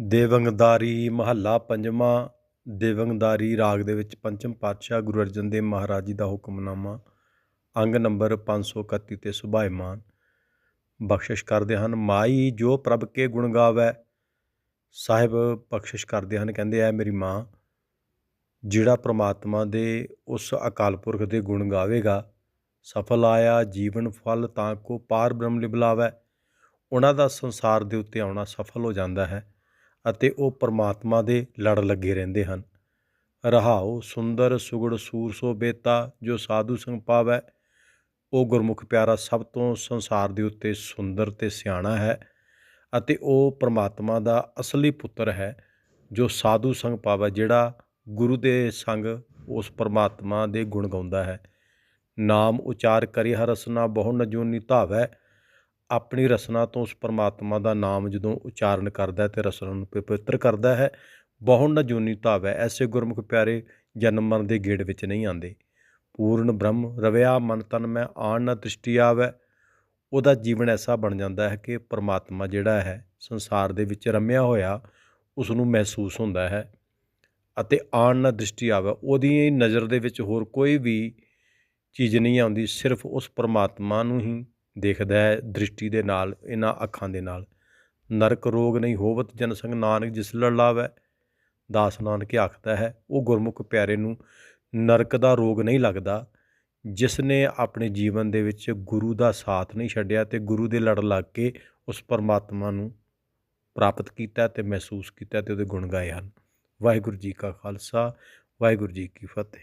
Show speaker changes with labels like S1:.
S1: ਦੇਵੰਗਦਾਰੀ ਮਹੱਲਾ ਪੰਜਵਾਂ, ਦੇਵੰਗਦਾਰੀ ਰਾਗ ਦੇ ਵਿੱਚ ਪੰਚਮ ਪਾਤਸ਼ਾਹ ਗੁਰੂ ਅਰਜਨ ਦੇਵ ਮਹਾਰਾਜ ਜੀ ਦਾ ਹੁਕਮਨਾਮਾ, ਅੰਗ ਨੰਬਰ 531 ਤੇ ਸੁਭਾਇਮਾਨ। ਬਖਸ਼ਿਸ਼ ਕਰਦੇ ਹਨ, ਮਾਈ ਜੋ ਪ੍ਰਭ ਕੇ ਗੁਣ ਗਾਵੇ। ਸਾਹਿਬ ਬਖਸ਼ਿਸ਼ ਕਰਦੇ ਹਨ, ਕਹਿੰਦੇ ਐ ਮੇਰੀ ਮਾਂ, ਜਿਹੜਾ ਪ੍ਰਮਾਤਮਾ ਦੇ ਉਸ ਅਕਾਲ ਪੁਰਖ ਦੇ ਗੁਣ ਗਾਵੇਗਾ, ਸਫਲ ਆਇਆ ਜੀਵਨ ਫਲ ਤਾਂ ਕੋ ਪਾਰ ਬ੍ਰਹਮ ਲਿਬਲਾਵੇ। ਉਹਨਾਂ ਦਾ ਸੰਸਾਰ ਦੇ ਉੱਤੇ ਆਉਣਾ ਸਫਲ ਹੋ ਜਾਂਦਾ ਹੈ। ਅਤੇ ਉਹ ਪਰਮਾਤਮਾ ਦੇ ਲੜ ਲੱਗੇ ਰਹਿੰਦੇ ਹਨ। ਰਹਾਉ ਸੁੰਦਰ, ਸੁਗੜ, ਸੂਰ, ਸੋ ਬੇਤਾ, ਜੋ ਸਾਧੂ ਸੰਗ ਪਾਵੈ, ਉਹ ਗੁਰਮੁਖ ਪਿਆਰਾ ਸਭ ਤੋਂ ਸੰਸਾਰ ਦੇ ਉੱਤੇ ਸੁੰਦਰ ਤੇ ਸਿਆਣਾ ਹੈ ਅਤੇ ਉਹ ਪਰਮਾਤਮਾ ਦਾ ਅਸਲੀ ਪੁੱਤਰ ਹੈ, ਜੋ ਸਾਧੂ ਸੰਗ ਪਾਵੈ, ਜਿਹੜਾ ਗੁਰੂ ਦੇ ਸੰਗ ਉਸ ਪਰਮਾਤਮਾ ਦੇ ਗੁਣ ਗਾਉਂਦਾ ਹੈ। ਨਾਮ ਉਚਾਰ ਕਰੇ ਹਰ ਰਸਨਾ ਬਹੁ ਨਜੂਨੀ ਧਾਵੈ ਆਪਣੀ ਰਸਨਾ ਤੋਂ ਉਸ ਪਰਮਾਤਮਾ ਦਾ ਨਾਮ ਜਦੋਂ ਉਚਾਰਨ ਕਰਦਾ ਹੈ ਤੇ ਰਸਨਾ ਨੂੰ ਪਵਿੱਤਰ ਕਰਦਾ ਹੈ ਬਹੁ ਨਾ ਜੂਨੀ ਧਾਵੈ, ਐਸੇ ਗੁਰਮੁਖ ਪਿਆਰੇ ਜਨਮ ਮਰਨ ਦੇ ਗੇੜ ਵਿੱਚ ਨਹੀਂ ਆਉਂਦੇ। ਪੂਰਨ ਬ੍ਰਹਮ ਰਵਿਆ, ਮਨ ਤਨ ਮੈਂ ਆਣ ਨ ਦ੍ਰਿਸ਼ਟੀ ਆਵੈ। ਉਹਦਾ ਜੀਵਨ ਐਸਾ ਬਣ ਜਾਂਦਾ ਹੈ ਕਿ ਪਰਮਾਤਮਾ ਜਿਹੜਾ ਹੈ, ਸੰਸਾਰ ਦੇ ਵਿੱਚ ਰਮਿਆ ਹੋਇਆ ਉਸ ਨੂੰ ਮਹਿਸੂਸ ਹੁੰਦਾ ਹੈ ਅਤੇ ਆਣ ਨ ਦ੍ਰਿਸ਼ਟੀ ਆਵੈ। ਉਹਦੀ ਨਜ਼ਰ ਦੇ ਵਿੱਚ ਹੋਰ ਕੋਈ ਵੀ ਚੀਜ਼ ਨਹੀਂ ਆਉਂਦੀ, ਸਿਰਫ ਉਸ ਪਰਮਾਤਮਾ ਨੂੰ ਹੀ ਦੇਖਦਾ ਹੈ ਦ੍ਰਿਸ਼ਟੀ ਦੇ ਨਾਲ, ਇਹਨਾਂ ਅੱਖਾਂ ਦੇ ਨਾਲ। ਨਰਕ ਰੋਗ ਨਹੀਂ ਹੋਵਤ ਜਨ ਸੰਗ ਨਾਨਕ ਜਿਸ ਲੜ ਲਾਵੈ। ਦਾਸ ਨਾਨਕ ਆਖਦਾ ਹੈ, ਉਹ ਗੁਰਮੁਖ ਪਿਆਰੇ ਨੂੰ ਨਰਕ ਦਾ ਰੋਗ ਨਹੀਂ ਲੱਗਦਾ, ਜਿਸ ਨੇ ਆਪਣੇ ਜੀਵਨ ਦੇ ਵਿੱਚ ਗੁਰੂ ਦਾ ਸਾਥ ਨਹੀਂ ਛੱਡਿਆ ਤੇ ਗੁਰੂ ਦੇ ਲੜ ਲੱਗ ਕੇ ਉਸ ਪਰਮਾਤਮਾ ਨੂੰ ਪ੍ਰਾਪਤ ਕੀਤਾ ਤੇ ਮਹਿਸੂਸ ਕੀਤਾ ਤੇ ਉਹਦੇ ਗੁਣ ਗਾਏ ਹਨ। ਵਾਹਿਗੁਰੂ ਜੀ ਕਾ ਖਾਲਸਾ, ਵਾਹਿਗੁਰੂ ਜੀ ਕੀ ਫਤਿਹ।